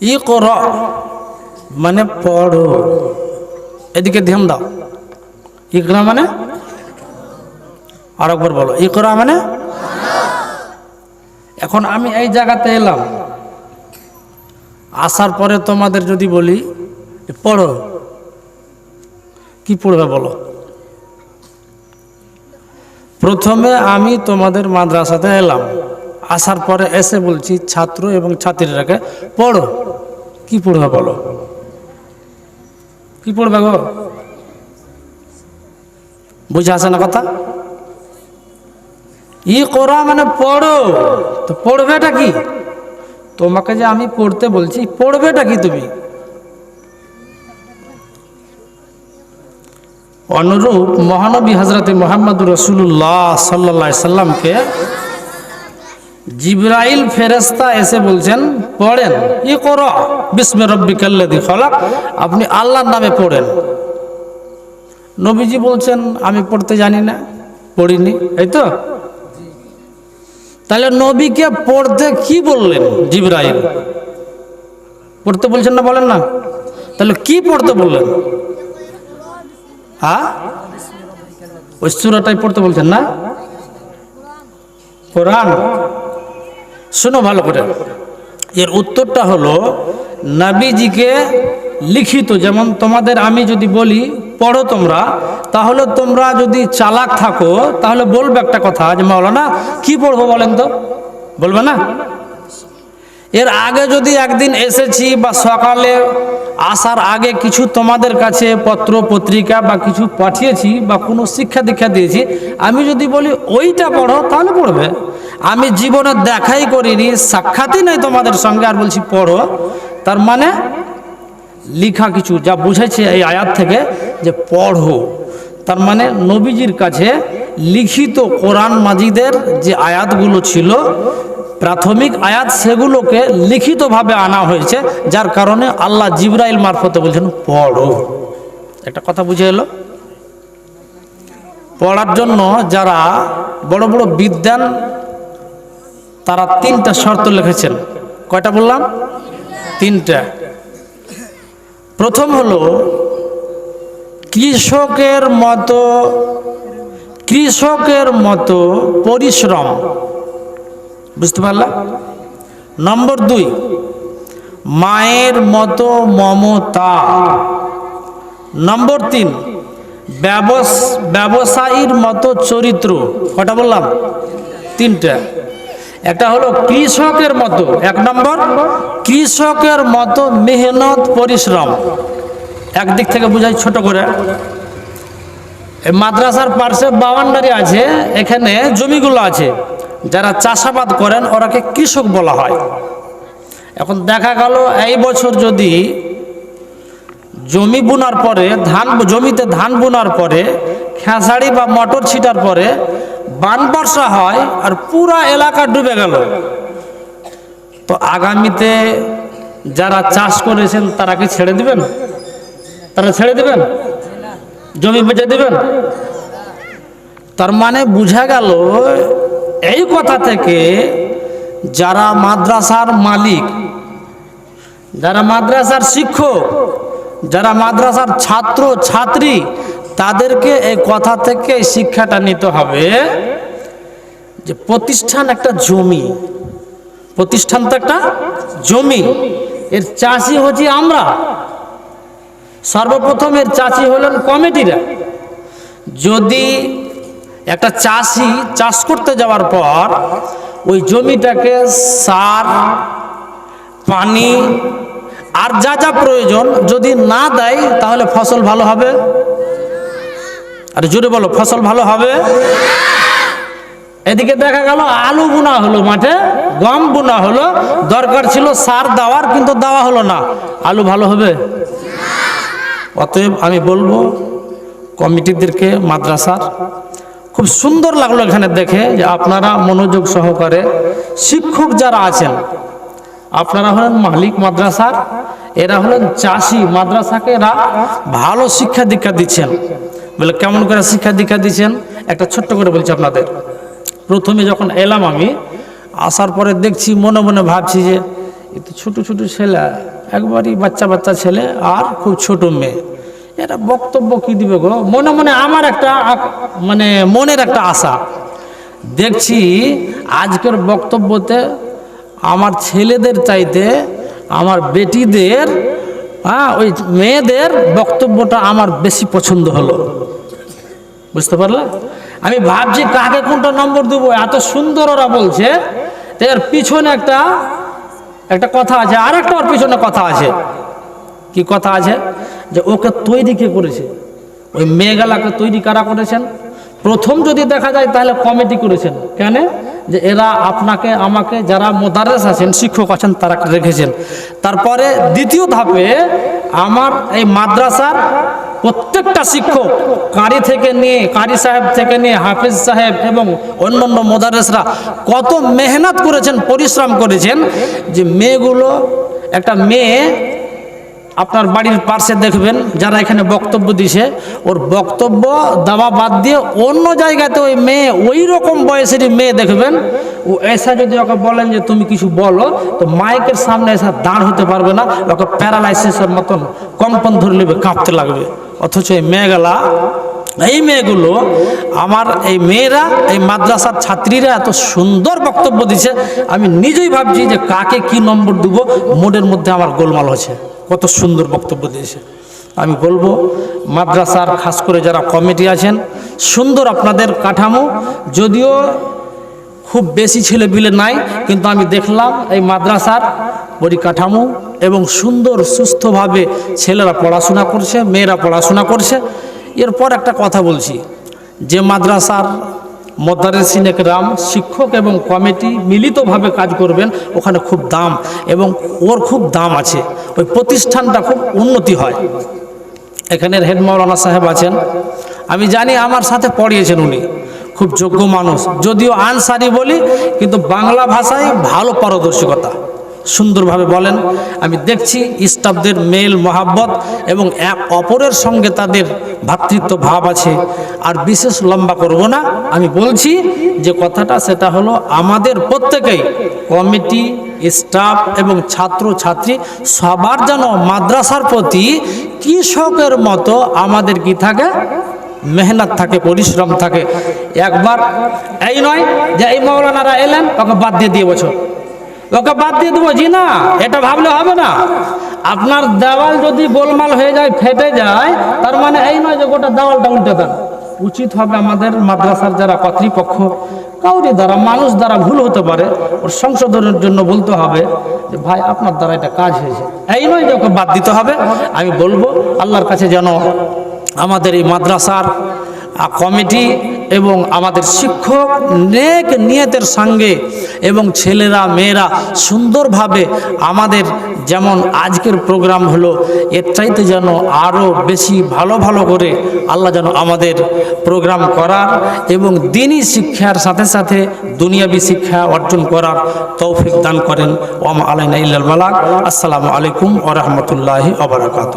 ই কর মানে পড়ো। এদিকে ধ্যান দাও। ইকরা মানে? আর একবার বলো। ইকরা মানে? এখন আমি এই জায়গাতে এলাম। আসার পরে তোমাদের যদি বলি, পড়ো। কি পড়বে বলো? প্রথমে আমি তোমাদের মাদ্রাসাতে এলাম। আসার পরে এসে বলছি, ছাত্র এবং ছাত্রীরাকে পড়ো। কি পড়বে বলো? কি পড়বে গো? বুঝে আসে না কথা? ই করা মানে পড়ো। তো পড়বেটা কি? তোমাকে যে আমি পড়তে বলছি, পড়বেটা কি তুমি? অনুরূপ মহানবী হজরত মোহাম্মদ রসুল্লাহ সাল্লা সাল্লামকে জিব্রাইল ফেরেস্তা এসে বলছেন, পড়েন। ই কর বিস্মে রব্বি কাল্লাদি খলাক। আপনি আল্লাহর নামে পড়েন। নবীজি বলছেন, আমি পড়তে জানি না, পড়িনি এই তো? তাহলে নবীকে পড়তে কি বললেন জিব্রাইল? পড়তে বলছেন না, বলেন না। তাহলে কি পড়তে বললেন? হ্যাঁ ওই পড়তে বলছেন না? কোরআন। শোনো ভালো করে। এর উত্তরটা হলো, নাবিজিকে লিখিত, যেমন তোমাদের আমি যদি বলি, পড়ো তোমরা, তাহলে তোমরা যদি চালাক থাকো, তাহলে বলবে একটা কথা যে, মাওলানা, কি পড়ব বলেন তো? বলবে না? এর আগে যদি একদিন এসেছি বা সকালে আসার আগে কিছু তোমাদের কাছে পত্র, পত্রিকা বা কিছু পাঠিয়েছি বা কোনো শিক্ষা দীক্ষা দিয়েছি, আমি যদি বলি, ওইটা পড়ো, তাহলে পড়বে। আমি জীবনে দেখাই করিনি, সাক্ষাৎই নাই তোমাদের সঙ্গে, আর বলছি পড়ো। তার মানে লিখা কিছু, যা বুঝেছে এই আয়াত থেকে যে পড়ো। তার মানে নবীজির কাছে লিখিত কোরআন মাজিদের যে আয়াতগুলো ছিল, প্রাথমিক আয়াত সেগুলোকে লিখিতভাবে আনা হয়েছে, যার কারণে আল্লাহ জিব্রাইল মারফতে বলছেন, পড়ো। একটা কথা বুঝে এলো? পড়ার জন্য যারা বড় বড় বিদ্যান তারা তিনটা শর্ত লিখেছেন। কয়টা বললাম? তিনটা। প্রথম হলো, কৃষকের মতো কৃষকের মতো পরিশ্রম। বুঝতে পারলা? নম্বর দুই, মায়ের মতো মমতা। নম্বর তিন, ব্যবস- ব্যবসায়ীর মতো চরিত্র। কটা বললাম? তিনটা। একটা হলো কৃষকের মতো, এক নম্বর, কৃষকের মতো মেহনত, পরিশ্রম। একদিক থেকে বুঝাই ছোট করে। মাদ্রাসার পার্শ্বে বাউন্ডারি আছে, এখানে জমিগুলো আছে। যারা চাষাবাদ করেন, ওরাকে কৃষক বলা হয়। এখন দেখা গেল, এই বছর যদি জমি বোনার পরে, ধান, জমিতে ধান বোনার পরে খেসাড়ি বা মটর ছিটার পরে বান বর্ষা হয় আর পুরা এলাকা ডুবে গেল। তো আগামীতে যারা চাষ করেছেন, তারা কি ছেড়ে দিবেন? তারা ছেড়ে দিবেন? জমি বেঁচে দিবেন? তার মানে বুঝা গেল, এই কথা থেকে যারা মাদ্রাসার মালিক, যারা মাদ্রাসার শিক্ষক, যারা মাদ্রাসার ছাত্র, ছাত্রী তাদেরকে এই কথা থেকে এই শিক্ষাটা নিতে হবে যে প্রতিষ্ঠান একটা জমি। প্রতিষ্ঠান তো একটা জমি। এর চাষি হচ্ছি আমরা। সর্বপ্রথম এর চাষি হলেন কমিটিরা। যদি একটা চাষি চাষ করতে যাওয়ার পর ওই জমিটাকে সার, পানি আর যা যা প্রয়োজন যদি না দেয় তাহলে ফসল ভালো হবে। আর জোরে বলো, ফসল ভালো হবে? এদিকে দেখা গেল, আলু বোনা হলো মাঠে, গম বোনা হলো, দরকার ছিল সার দেওয়ার, কিন্তু দেওয়া হলো না। আলু ভালো হবে? অতএব আমি বলব, কমিটিদেরকে, মাদ্রাসার, খুব সুন্দর লাগল এখানে দেখে যে আপনারা মনোযোগ সহকারে শিক্ষক যারা আছেন, আপনারা হলেন মালিক মাদ্রাসার, এরা হলেন চাষি, মাদ্রাসাকে এরা ভালো শিক্ষা দীক্ষা দিচ্ছেন। বলে, কেমন করে শিক্ষা দীক্ষা দিচ্ছেন একটা ছোট্ট করে বলছি আপনাদের। প্রথমে যখন এলাম আমি, আসার পরে দেখছি, মনে মনে ভাবছি যে কিন্তু ছোট ছোট ছেলে, একবারই বাচ্চা বাচ্চা ছেলে, আর খুব ছোট মেয়ে। এরা বক্তব্য কি দিবে গো? মনে মনে আমার একটা মানে মনের একটা আশা। দেখছি আজকের বক্তব্যতে আমার ছেলেদের চাইতে, আমার বেটিদের হ্যাঁ ওই মেয়েদের বক্তব্যটা আমার বেশি পছন্দ হলো। বুঝতে পারলে? আমি ভাবছি কাকে কোনটা নম্বর দেবো? এত সুন্দর ওরা বলছে। এর পিছনে একটা একটা কথা আছে আর একটা ওর পিছনে কথা আছে। কি কথা আছে? যে ওকে তৈরি কে করেছে? ওই মেয়েগুলাকে তৈরি কারা করেছেন? প্রথম যদি দেখা যায়, তাহলে কমিটি করেছেন। কেন? যে এরা আপনাকে, আমাকে যারা মোদারেস আছেন, শিক্ষক আছেন, তারা রেখেছেন। তারপরে দ্বিতীয় ধাপে আমার এই মাদ্রাসার প্রত্যেকটা শিক্ষক, কারি থেকে নিয়ে, কারি সাহেব থেকে নিয়ে, হাফিজ সাহেব এবং অন্যান্য মোদারেসরা কত মেহনত করেছেন, পরিশ্রম করেছেন যে মেয়েগুলো, একটা মেয়ে আপনার বাড়ির পার্শ্বে দেখবেন যারা এখানে বক্তব্য দিছে, ওর বক্তব্য দেওয়া বাদ দিয়ে অন্য জায়গাতে ওই মেয়ে ওই রকম বয়সেরই মেয়ে দেখবেন। ও এসা যদি ওকে বলেন যে, তুমি কিছু বলো, তো মাইকের সামনে এসা দাঁড় হতে পারবে না, ওকে প্যারালাইসিসের মতন কম্পন ধরে নেবে, কাঁপতে লাগবে। অথচ এই মেয়েগুলা এই মেয়েগুলো, আমার এই মেয়েরা, এই মাদ্রাসার ছাত্রীরা এত সুন্দর বক্তব্য দিছে। আমি নিজেই ভাবছি যে কাকে কি নম্বর দেবো মোডের মধ্যে আমার গোলমাল হচ্ছে কত সুন্দর বক্তব্য দিয়েছে। আমি বলব, মাদ্রাসার খাস করে যারা কমিটি আছেন, সুন্দর আপনাদের কাঠামো। যদিও খুব বেশি ছেলে বিলে নাই, কিন্তু আমি দেখলাম এই মাদ্রাসার পরিকাঠামো এবং সুন্দর, সুস্থভাবে ছেলেরা পড়াশোনা করছে, মেয়েরা পড়াশোনা করছে। এরপর একটা কথা বলছি। যে মাদ্রাসার মদারেসিনেক রাম শিক্ষক এবং কমিটি মিলিতভাবে কাজ করবেন, ওখানে খুব দাম এবং ওর খুব দাম আছে। ওই প্রতিষ্ঠানটা খুব উন্নতি হয়। এখানের হেড মৌলানা সাহেব আছেন। আমি জানি আমার সাথে পড়িয়েছেন উনি। খুব যোগ্য মানুষ। যদিও আনসারি বলি, কিন্তু বাংলা ভাষায় ভালো পারদর্শিকতা। সুন্দরভাবে বলেন, আমি দেখছি স্টাফদের মেল মহাব্বত এবং এক অপরের সঙ্গে তাদের ভ্রাতৃত্ব ভাব আছে। আর বিশেষ লম্বা করব না, আমি বলছি যে কথাটা সেটা হলো আমাদের প্রত্যেকেই কমিটি, স্টাফ এবং ছাত্র ছাত্রী সবার যেন মাদ্রাসার প্রতি কৃষকের মতো আমাদের কি থাকে? মেহনত থাকে, পরিশ্রম থাকে। একবার এই নয় যে এই মৌলানারা এলেন, ওকে বাদ দিয়ে দিয়ে বছর ওকে বাদ দিয়ে দেবো, জি না, এটা ভাবলে হবে না। আপনার দেওয়াল যদি গোলমাল হয়ে যায়, ফেটে যায়, তার মানে এই নয় যে গোটা দেওয়ালটা উল্টে দেন। উচিত হবে আমাদের মাদ্রাসার যারা কর্তৃপক্ষ, কাউরি দ্বারা, মানুষ দ্বারা ভুল হতে পারে, ওর সংশোধনের জন্য বলতে হবে যে, ভাই, আপনার দ্বারা এটা কাজ হয়েছে। এই নয় যে ওকে বাদ দিতে হবে। আমি বলব, আল্লাহর কাছে যেন আমাদের এই মাদ্রাসার কমিটি এবং আমাদের শিক্ষক নেক নিয়তের সঙ্গে এবং ছেলেরা, মেয়েরা সুন্দরভাবে আমাদের যেমন আজকের প্রোগ্রাম হলো, এর চাইতে যেন আরও বেশি ভালো ভালো করে আল্লাহ যেন আমাদের প্রোগ্রাম করার এবং দিনই শিক্ষার সাথে সাথে দুনিয়াবি শিক্ষা অর্জন করার তৌফিক দান করেন। ওম আলাইনা ইল্লাল মালাক। আসসালামু আলাইকুম ওরহমতুল্লাহি আবরাকাত